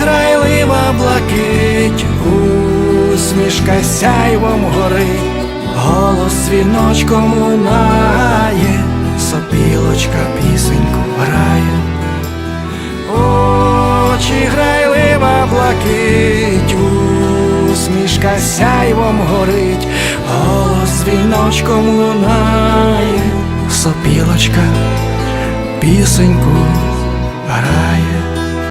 Грайлива блакить, усмішка сяйвом горить, голос віночком лунає, сопілочка пісеньку грає. Очі грайлива блакить, усмішка сяйвом горить, голос віночком лунає, сопілочка пісеньку.